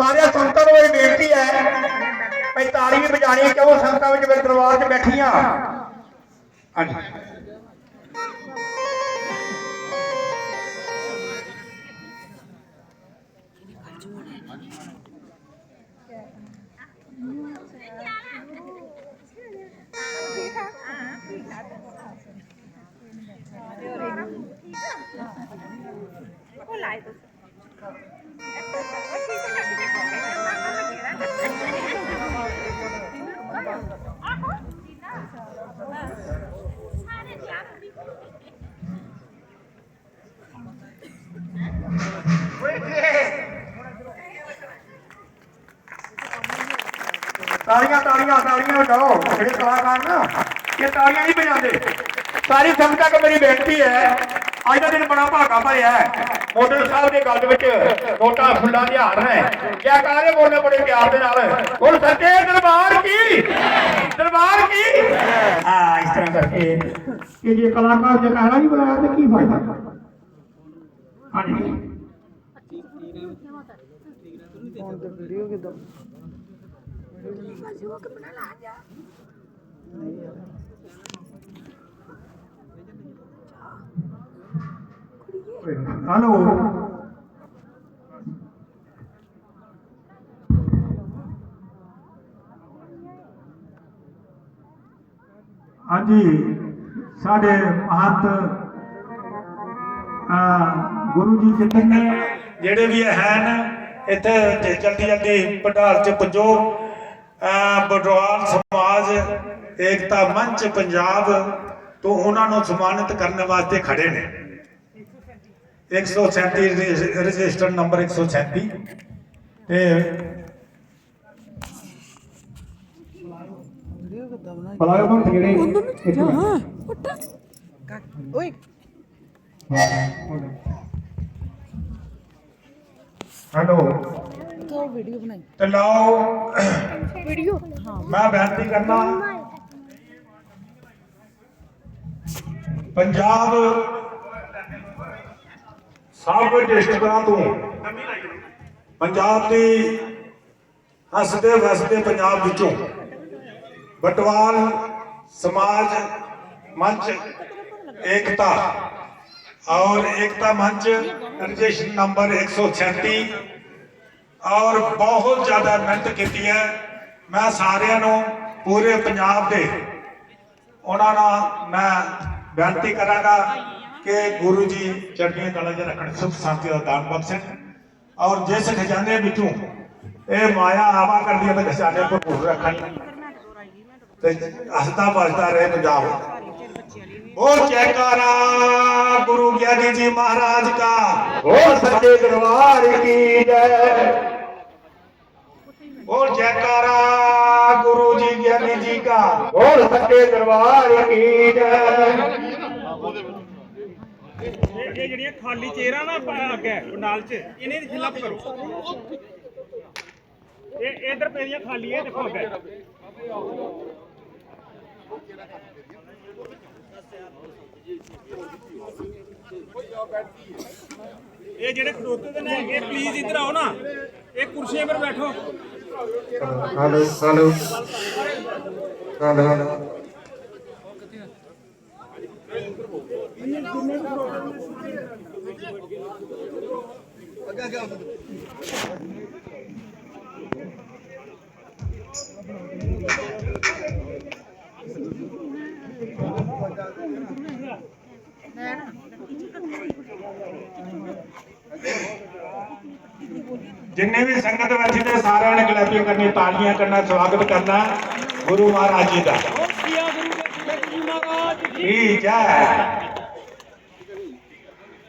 ਸਾਰਿਆਂ ਸੰਤਾਂ ਨੂੰ ਮੇਰੀ ਬੇਨਤੀ ਹੈ ਭਈ ਤਾੜੀ ਵੀ ਵਜਾਣੀ ਕਿਉਂ ਸੰਗਤਾਂ ਵਿੱਚ ਮੇਰੇ ਦਰਬਾਰ 'ਚ ਬੈਠੀਆਂ? ਹਾਂਜੀ। ਤਾਲੀਆਂ ਤਾਲੀਆਂ ਤਾਲੀਆਂ ਵਜਾਓ ਜਿਹੜੇ ਕਲਾਕਾਰ ਨਾ ਇਹ ਤਾਲੀਆਂ ਨਹੀਂ ਵਜਾਉਂਦੇ। ਸਾਰੀ ਸੰਗਤਾਂ ਕੋ ਮੇਰੀ ਬੇਨਤੀ ਹੈ ਅੱਜ ਦਾ ਦਿਨ ਬੜਾ ਭਾਗਾ ਭਰਿਆ ਹੈ। ਮੋਦਰ ਸਾਹਿਬ ਦੇ ਗੱਲ ਦੇ ਵਿੱਚ ਨੋਟਾ ਫੁੱਲਾਂ ਦੇ ਹਾਰ ਨੇ ਕਿਆ ਕਾਰੇ ਬੋਲਨੇ ਬੜੇ ਪਿਆਰ ਦੇ ਨਾਲ। ਹੁਣ ਸੱਚੇ ਦਰਬਾਰ ਕੀ? ਦਰਬਾਰ ਕੀ? ਹਾਂ ਇਸ ਤਰ੍ਹਾਂ ਕਰਕੇ ਇਹ ਜੇ ਕਲਾਕਾਰ ਜੇ ਕਹਿਣਾ ਨਹੀਂ ਬੁਲਾਇਆ ਤੇ ਕੀ ਫਾਇਦਾ? ਹਾਂਜੀ। ਹੈਲੋ ਹਾਂਜੀ, ਸਾਡੇ ਮਹੰਤ ਗੁਰੂ ਜੀ ਜਿੱਥੇ ਜਿਹੜੇ ਵੀ ਹਨ ਇੱਥੇ ਤੇ ਜਲਦੀ ਜਲਦੀ ਪੰਡਾਲ ਚ ਪੁੱਜੋ। ਬਡਵਾਲ ਸਮਾਜ ਏਕਤਾ ਮੰਚ ਪੰਜਾਬ ਤੋਂ ਉਹਨਾਂ ਨੂੰ ਸਨਮਾਨਿਤ ਕਰਨ ਵਾਸਤੇ ਖੜੇ ਨੇ। 137 ਰਜਿ- ਰਜਿਸਟਰ ਨੰਬਰ 137 ਤੇ ਬਲਾਇਓ ਬੰਦ ਜਿਹੜੇ ਓਏ। ਹੈਲੋ। ਤੋ ਵੀਡੀਓ ਬਣਾਈ। ਤੇ ਲਾਓ। ਵੀਡੀਓ ਹਾਂ ਮੈਂ ਬੇਨਤੀ ਕਰਨਾ। ਪੰਜਾਬ ਸਭ ਡਿਸਟ੍ਰਿਕਟਾਂ ਤੋਂ ਪੰਜਾਬ ਦੀ ਹੱਸਦੇ ਵਸਦੇ ਪੰਜਾਬ ਵਿੱਚੋਂ ਬਟਵਾਲ ਸਮਾਜ ਮੰਚ ਏਕਤਾ ਔਰ ਏਕਤਾ ਮੰਚ ਰਜਿਸਟਰ ਨੰਬਰ 136 ਔਰ ਬਹੁਤ ਜ਼ਿਆਦਾ ਮਿਹਨਤ ਕੀਤੀ ਹੈ। ਮੈਂ ਸਾਰਿਆਂ ਨੂੰ, ਪੂਰੇ ਪੰਜਾਬ ਦੇ ਉਹਨਾਂ ਨਾਲ ਮੈਂ ਬੇਨਤੀ ਕਰਾਂਗਾ ਕਿ ਗੁਰੂ ਜੀ ਚੜ੍ਹਦੀਆਂ ਕਲਾ 'ਚ ਰੱਖਣ। ਸੁਖ ਸ਼ਾਂਤੀ ਦਾ ਦਾਨ ਬਖਸ਼ਣ ਔਰ ਜਿਸ ਖਜ਼ਾਨੇ ਵਿੱਚੋਂ ਇਹ ਮਾਇਆ ਆਵਾ ਕਰਦੀ ਹੈ ਤੇ ਖਜ਼ਾਨੇ ਭਰਪੂਰ ਰੱਖਣ ਤੇ ਹੱਸਦਾ ਵੱਸਦਾ ਰਹੇ ਪੰਜਾਬ। ਬੋਲ ਜੈਕਾਰਾ। ਗਿਆਨੀ ਜੀ ਮਹਾਰਾਜ का ਬੋਲ ਸੱਚੇ ਦਰਬਾਰ ਕੀ ਜੈ? ਬੋਲ ਜੈਕਾਰਾ ਗੁਰੂ ਜੀ ਗਿਆਨੀ ਜੀ का ਬੋਲ ਸੱਚੇ ਦਰਬਾਰ ਕੀ ਜੈ? ਇਹ ਜਿਹੜੀਆਂ ਖਾਲੀ ਚੇਅਰਾਂ ਨਾ ਅੱਗੇ ਨਾਲ ਚ ਇਹਨੇ ਦੀ ਫਿਲਅਪ ਕਰੋ। ਇਹ ਇਧਰ ਪਈਆਂ ਖਾਲੀ ਇਹ ਦੇਖੋ ਅੱਗੇ। ਇਹ ਜਿਹੜੇ ਖੜੋਤੇ ਦੇ ਨੇ ਹੈਗੇ ਪਲੀਜ਼ ਇੱਧਰ ਆਓ ਨਾ। ਇਹ ਕੁਰਸੀਆਂ 'ਤੇ ਬੈਠੋ। ਹੈਲੋ ਹੈਲੋ ਹੈਲੋ ਜਿੰਨੇ ਵੀ ਸੰਗਤ ਬੈਠੀ ਨੇ, ਸਾਰਿਆਂ ਨੇ ਕਲੈਪਿੰਗ ਕਰਨੀ ਤਾਲੀਆਂ ਕਰਨਾ, ਸਵਾਗਤ ਕਰਨਾ ਗੁਰੂ ਮਹਾਰਾਜ ਜੀ ਦਾ। ਜੀ ਜੈ?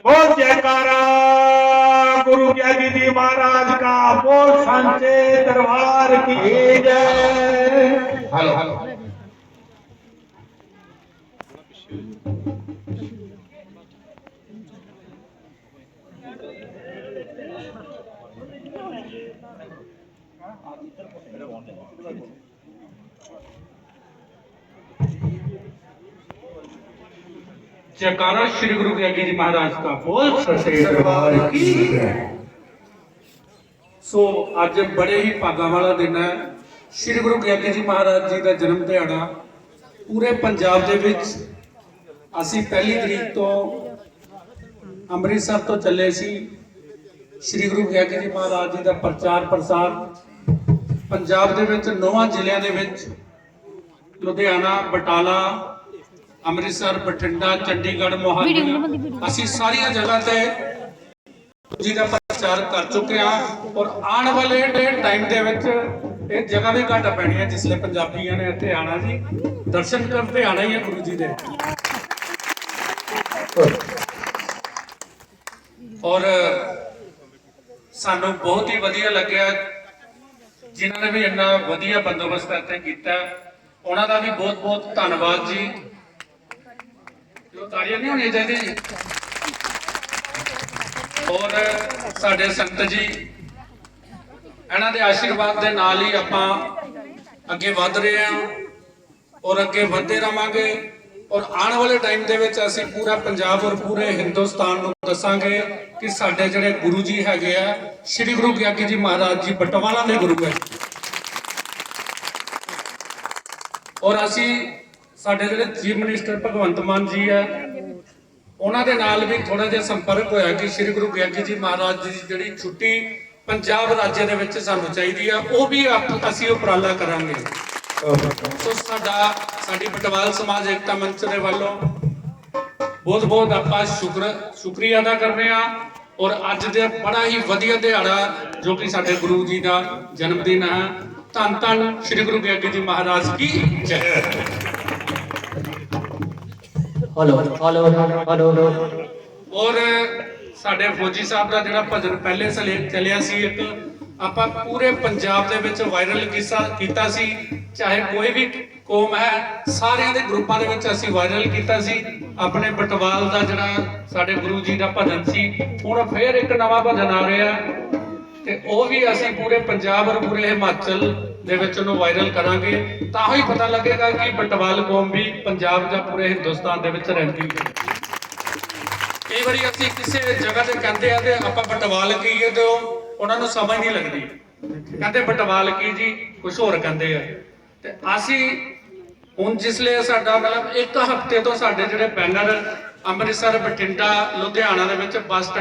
ਬੋਲ ਜੈਕਾਰਾ, ਗੁਰੂ ਗਿਆਨੀ ਜੀ ਮਹਾਰਾਜ का ਬੋਲ ਸੰਚੇ ਦਰਬਾਰ ਕੀ ਜੈ? Hello hello. जयकारा श्री गुरु ज्ञानी जी महाराज का बोल सचे दरबार की जय ਸੋ ਅੱਜ ਬੜੇ ਹੀ ਭਾਗਾਂ ਵਾਲਾ ਦਿਨ ਹੈ ਸ੍ਰੀ ਗੁਰੂ ਗਿਆਨੀ ਜੀ ਮਹਾਰਾਜ ਜੀ ਦਾ ਜਨਮ ਦਿਹਾੜਾ ਪੂਰੇ ਪੰਜਾਬ ਦੇ ਵਿੱਚ ਅਸੀਂ ਪਹਿਲੀ ਤਰੀਕ ਤੋਂ ਅੰਮ੍ਰਿਤਸਰ ਤੋਂ ਚੱਲੇ ਸੀ ਸ੍ਰੀ ਗੁਰੂ ਗਿਆਨੀ ਜੀ ਮਹਾਰਾਜ ਜੀ ਦਾ ਪ੍ਰਚਾਰ ਪ੍ਰਸਾਰ ਪੰਜਾਬ ਦੇ ਵਿੱਚ ਨੌਵਾਂ ਜ਼ਿਲ੍ਹਿਆਂ ਦੇ ਵਿੱਚ ਲੁਧਿਆਣਾ ਬਟਾਲਾ ਅੰਮ੍ਰਿਤਸਰ ਬਠਿੰਡਾ ਚੰਡੀਗੜ੍ਹ ਮੋਹਾਲੀ। ਅਸੀਂ ਸਾਰੀਆਂ ਜਗ੍ਹਾ ਤੇ ਜੀ ਦਾ ਪ੍ਰਚਾਰ ਕਰ ਚੁੱਕੇ ਹਾਂ ਔਰ ਆਉਣ ਵਾਲੇ ਟਾਈਮ ਦੇ ਵਿੱਚ ਇਹ ਜਗ੍ਹਾ ਵੀ ਘੱਟ ਪੈਣੀ ਹੈ ਜਿਸਲੇ ਪੰਜਾਬੀਆਂ ਨੇ ਇੱਥੇ ਆਣਾ ਜੀ। ਦਰਸ਼ਨ ਕਰਦੇ ਆਣਾ ਹੀ ਹੈ ਗੁਰੂ ਜੀ ਦੇ। ਔਰ ਸਾਨੂੰ ਬਹੁਤ ਹੀ ਵਧੀਆ ਲੱਗਿਆ ਜਿਨ੍ਹਾਂ ਨੇ ਵੀ ਇੰਨਾ ਵਧੀਆ ਬੰਦੋਬਸਤ ਇੱਥੇ ਕੀਤਾ, ਉਹਨਾਂ ਦਾ ਵੀ ਬਹੁਤ ਬਹੁਤ ਧੰਨਵਾਦ ਜੀ। ਜੋ ਤਾੜੀਆਂ ਨਹੀਂ ਹੋਣੀਆਂ ਚਾਹੀਦੀਆਂ ਜੀ। ਔਰ ਸਾਡੇ ਸੰਤ ਜੀ, ਇਹਨਾਂ ਦੇ ਆਸ਼ੀਰਵਾਦ ਦੇ ਨਾਲ ਹੀ ਆਪਾਂ ਅੱਗੇ ਵਧ ਰਹੇ ਹਾਂ ਔਰ ਅੱਗੇ ਵਧਦੇ ਰਵਾਂਗੇ ਔਰ ਆਉਣ ਵਾਲੇ ਟਾਈਮ ਦੇ ਵਿੱਚ ਅਸੀਂ ਪੂਰਾ ਪੰਜਾਬ ਔਰ ਪੂਰੇ ਹਿੰਦੁਸਤਾਨ ਨੂੰ ਦੱਸਾਂਗੇ। ਕਿ ਸਾਡੇ ਜਿਹੜੇ ਗੁਰੂ ਜੀ ਹੈਗੇ ਆ, ਸ੍ਰੀ ਗੁਰੂ ਗਿਆਨੀ ਜੀ ਮਹਾਰਾਜ ਜੀ ਬਟਵਾਲਾ ਦੇ ਗੁਰੂ ਹੈ। ਔਰ ਅਸੀਂ ਸਾਡੇ ਜਿਹੜੇ ਚੀਫ ਮਿਨਿਸਟਰ ਭਗਵੰਤ ਮਾਨ ਜੀ ਹੈ ਉਹਨਾਂ ਦੇ ਨਾਲ ਵੀ ਥੋੜਾ ਜਿਹਾ ਸੰਪਰਕ ਹੋਇਆ ਕਿ ਸ੍ਰੀ ਗੁਰੂ ਗਿਆਨੀ ਜੀ ਮਹਾਰਾਜ ਜੀ ਦੀ ਜਿਹੜੀ ਛੁੱਟੀ ਪੰਜਾਬ ਰਾਜ ਦੇ ਵਿੱਚ ਸਾਨੂੰ ਚਾਹੀਦੀ ਆ, ਉਹ ਵੀ ਆਪ- ਅਸੀਂ ਉਪਰਾਲਾ ਕਰਾਂਗੇ। ਸੋ ਸਾਡਾ, ਸਾਡੀ ਬਟਵਾਲ ਸਮਾਜ ਏਕਤਾ ਮੰਚ ਦੇ ਵੱਲੋਂ ਬਹੁਤ ਬਹੁਤ ਆਪਾਂ ਸ਼ੁਕਰ, ਸ਼ੁਕਰੀਆ ਅਦਾ ਕਰਦੇ ਆ ਔਰ ਅੱਜ ਦੇ ਬੜਾ ਹੀ ਵਧੀਆ ਦਿਹਾੜਾ ਜੋ ਕਿ ਸਾਡੇ ਗੁਰੂ ਜੀ ਦਾ ਜਨਮ ਦਿਨ ਹੈ। ਧੰਨ ਧੰਨ ਸ੍ਰੀ ਗੁਰੂ ਗਿਆਨੀ ਜੀ ਮਹਾਰਾਜ ਕੀ ਜੈ। ਹਲੋ ਹਲੋ ਹਲੋ ਔਰ ਸਾਡੇ ਫੌਜੀ ਸਾਹਿਬ ਦਾ ਜਿਹੜਾ ਭਜਨ ਪਹਿਲੇ ਸਲੇ ਚੱਲਿਆ ਸੀ ਇੱਕ ਆਪਾਂ ਪੂਰੇ ਪੰਜਾਬ ਦੇ ਵਿੱਚ ਵਾਇਰਲ ਕੀਤਾ ਕੀਤਾ ਸੀ, ਚਾਹੇ ਕੋਈ ਵੀ ਕੌਮ ਹੈ, ਸਾਰਿਆਂ ਦੇ ਗਰੁੱਪਾਂ ਦੇ ਵਿੱਚ ਅਸੀਂ ਵਾਇਰਲ ਕੀਤਾ ਸੀ। ਆਪਣੇ ਬਟਵਾਲ ਦਾ ਜਿਹੜਾ ਸਾਡੇ ਗੁਰੂ ਜੀ ਦਾ ਭਜਨ ਸੀ, ਹੁਣ ਫੇਰ ਇੱਕ ਨਵਾਂ ਭਜਨ ਆ ਰਿਹਾ। ਤੇ ਉਹ ਵੀ ਅਸੀਂ ਪੂਰੇ ਪੰਜਾਬ ਔਰ ਪੂਰੇ ਹਿਮਾਚਲ ਦੇ ਵਿੱਚ ਉਹਨੂੰ ਵਾਇਰਲ ਕਰਾਂਗੇ। ਤਾਂ ਹੀ ਪਤਾ ਲੱਗੇਗਾ ਕਿ ਬਟਵਾਲ ਕੌਮ ਵੀ ਪੰਜਾਬ ਜਾਂ ਪੂਰੇ ਹਿੰਦੁਸਤਾਨ ਦੇ ਵਿੱਚ ਰਹਿੰਦੀ ਹੈ। ਕਈ ਵਾਰੀ ਅਸੀਂ ਕਿਸੇ ਜਗ੍ਹਾ ਤੇ ਕਹਿੰਦੇ ਆ ਤੇ ਆਪਾਂ ਬਟਵਾਲ ਕਹੀਏ ਤੇ ਉਹ ਉਹਨਾਂ ਨੂੰ ਸਮਝ ਨਹੀਂ ਲੱਗਦੀ। ਕਹਿੰਦੇ ਬਟਵਾਲ ਕੀ ਜੀ ਕੁਝ ਹੋਰ ਕਹਿੰਦੇ ਆ। ਤੇ ਅਸੀਂ ਹੁਣ ਜਿਸਲੇ ਸਾਡਾ ਮਤਲਬ ਇੱਕ ਹਫ਼ਤੇ ਤੋਂ ਸਾਡੇ ਜਿਹੜੇ ਬੈਨਰ ਅੰਮ੍ਰਿਤਸਰ, ਬਠਿੰਡਾ, ਲੁਧਿਆਣਾ ਦੇ ਵਿੱਚ ਬੱਸ ਸਟੈਂਡ